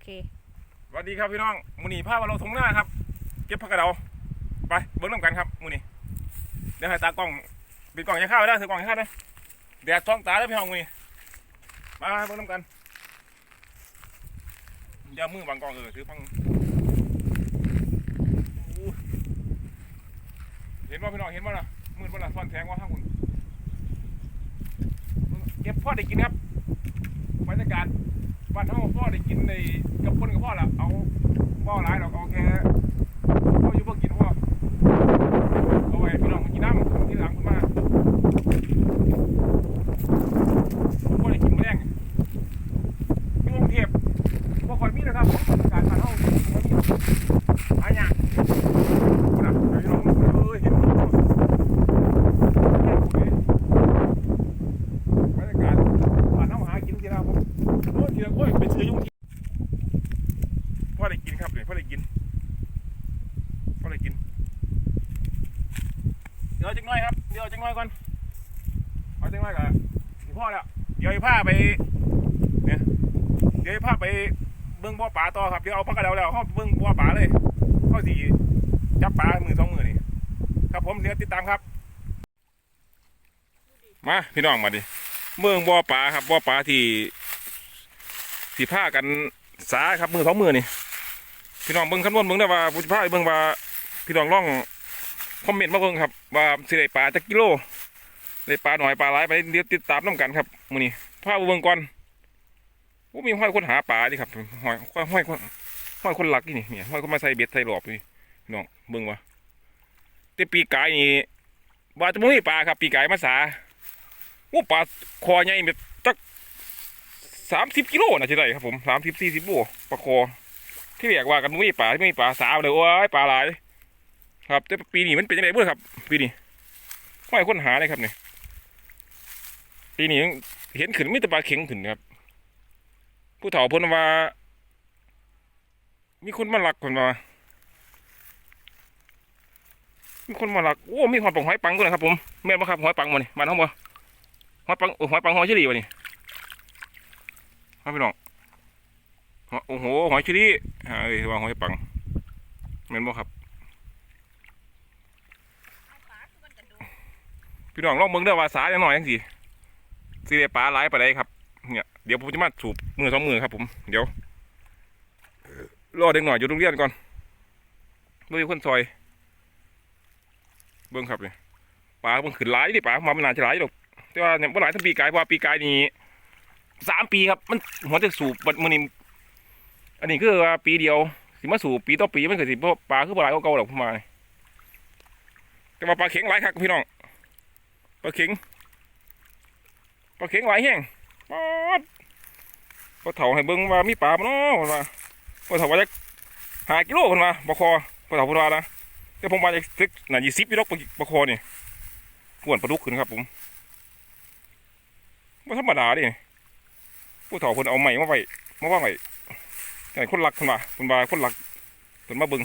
เคสวัสดีครับพี่น้องมูนี่พามาเราทงหน้าครับ เก็บผักกระเดาไปเบิ้งน้ำกันครับมูนี่เดี๋ยวให้ตากล้องปิดกล้องยังข้าวได้ถือกล้องยังข้าวได้แดดท้องตาได้อพี่น้องมูนี่มาเบิ้งน้ำกันอย่ามือบังกล้องเออถือพังเห็นว่าพี่น้องเห็นว่าล่ะมืดว่าล่ะซ่อนแสงว่าข้างคุณเก็บพ่อได้กินครับบรรยากาศ บ้านเฮาพ่อได้กินในกับคนกับพ่อละเอาพ่อหลายดอกเอาแค่พ่ออยู่เพิ่งกินพ่อเอาไว้พี่น้องมากินน้ำที่หลังขึ้นมาพ่อได้กินแมลงอยู่กรุงเทพพ่อคอยมีนะครับการบ้านเฮาบ่มีหายากพุ่นน่ะพี่น้องเอ้ยเห็นบ่บรรยากาศบ้านเฮาหากินทีละผมโอ้ย ทีละโอ้ยไปซื้อยุ่งพ่อได้กินครับเนี่ยพ่อได้กินพ่อได้กินเดี๋ยวจังน้อยครับเดี๋ยวจังน้อยก่อนเอาจังน้อยก่อนพ่อแล้วเดี๋ยวไอ้ผ้าไปเนี่ยเดี๋ยวไอ้ผ้าไปเบื้องบ่อป่าต่อครับเดี๋ยวเอาปลากระเดาแล้วเขาเบื้องบ่อป่าเลยเขาสีจับปลามือสองมือนี่ครับผมเดี๋ยวติดตามครับ มาพี่น้องมาดิเมืองบ่อป่าครับบ่อป่าที่ ที่ผ้ากันสาครับมือสองมือนี่พี่น้องเบิ่งคำนวณเบิ่งได้ว่าผู้พาเบิ่งว่าพี่น้องลองคอมเมนต์มาเบิ่งครับว่าสิได้ปลาจักกิโลได้ปลาหน่อยปลาหลายไปเดี๋ยวติดตามน้ำกันครับมือนี่ผ้าเบิ่งก่อนโอ้มีห้อยคนหาปลาดิครับห้อยห้อยห้อยคนห้อยคนหลักนี่เนี่ยห้อยคนมาใส่เบ็ดใส่หลอบนี่พี่น้องเบิ่งว่าแต่ปีกายนี่ว่าจะบ่มีปลาครับ ปีกายมาสาโอ้ปลาคอใหญ่แบบ สามสิบกิโลนะใช่ไหมครับผมสามสิบสี่สิบโลปลาคอที่เรียกว่ากันมุ้ยป่าที่ไม่มีป่าสาวเลยโอ้ยป่าหลาย ครับแต่ปีนี้มันเป็นยังไงบ้างครับ ปีนี้ไม่ค้นหาเลยครับเนี่ยปีนี้เห็นขึ้นมีแต่ปลาเข็งขึ้นครับ ผู้เฒ่าพิ่นว่า มีคนมาหลักคนว่ามีคนมาหลักโอ้มีหอยปังหอยปังด้วยนะครับผมแม่นบ่ครับหอยปังมานี่มันเท่าบ่หอยปังโอ้หอยปังหอยเฉลี่ยวะนี่ ครับพี่น้องโอ้โหหอยชิลี่อ่าเอ้ยว่าหอยปังเม็นบ่ครับ พี่น้องลองเบิ่งเด้อว่าสาอย่างน้อยจังสิสิได้ปลาหลายปลาใดครับ เนี่ยเดี๋ยวผมจะมาสูบมือสองมือครับผมเดี๋ยวรอเด็กหน่อยอยู่โรงเรียนก่อนเบิ่งคนซอย เบิ่งครับเนี่ยปลาเบิ่งขึ้นหลายดิปลามามันนานจะหลายดอกแต่ว่าเนี่ยบ่หลายทั้งปีกายเพราะว่าปีกายนี่ สามปีครับ มันหัวจะสูบบัดมันนี่อันนี้คือว่าปีเดียวสิมาสูบปีต่อปีมันก็สิบ่ปลาคือปลาไหลกว่าเก่าหรอกผมมาแต่ว่าปลาเข็งไหลครับพี่น้องปลาเข็งปลาเข็งไหลแห้งปอดปลาเถาให้เบิ่งว่ามีปลาบ่เนาะเพิ่นว่าปลาเถาว่าจะหากิโลเพิ่นว่าปลาคอปลาเถาพิ่นว่านะแต่ผมว่าจะซึกหน่ะยี่สิบกิโลปลาปลาคอนี่กวนปลาดุกขึ้นครับผมบ่ธรรมดาดิ ผู้เฒ่าคนเอาใหม่มาไว้มาว่างไว้ไอ้คนหลักคนว่าคนว่าคนหลักคนมาบึง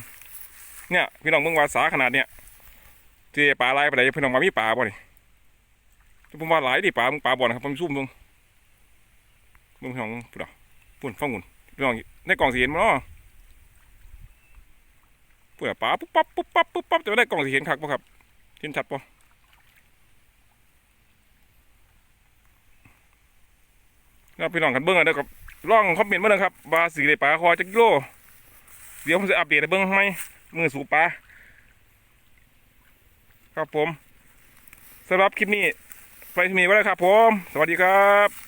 เนี่ยพี่น้องเบิ่งวาสาขนาดเนี้ยที่ปลาลายไปไหนพี่น้องมามีปลาบ่นี่ผมว่าหลายดิปลามึงปลาบ่อนครับผมซุ่มเบิ่งเบิ่งพี่น้องปุ่นอะปุ่นฟังหุ่นพี่น้องในกล่องสีเห็นมั้งเนาะปุ่นอะปลาปุ๊บปั๊บปุ๊บปั๊บปุ๊บปั๊บแต่ว่าได้กล่องสีเห็นคักป่ะครับเห็นชัดป่ะ ครับพี่น้องกันเบิ้งกันนะครับร่องคอมเมนต์มาเลยครับบาสีได้ปลาคอจักกิโลเดี๋ยวผมจะอัปเดตให้เบิ้งให้มือสูบปลาครับผมสำหรับคลิปนี้ไปที่นี่ไว้เลยครับผม สวัสดีครับ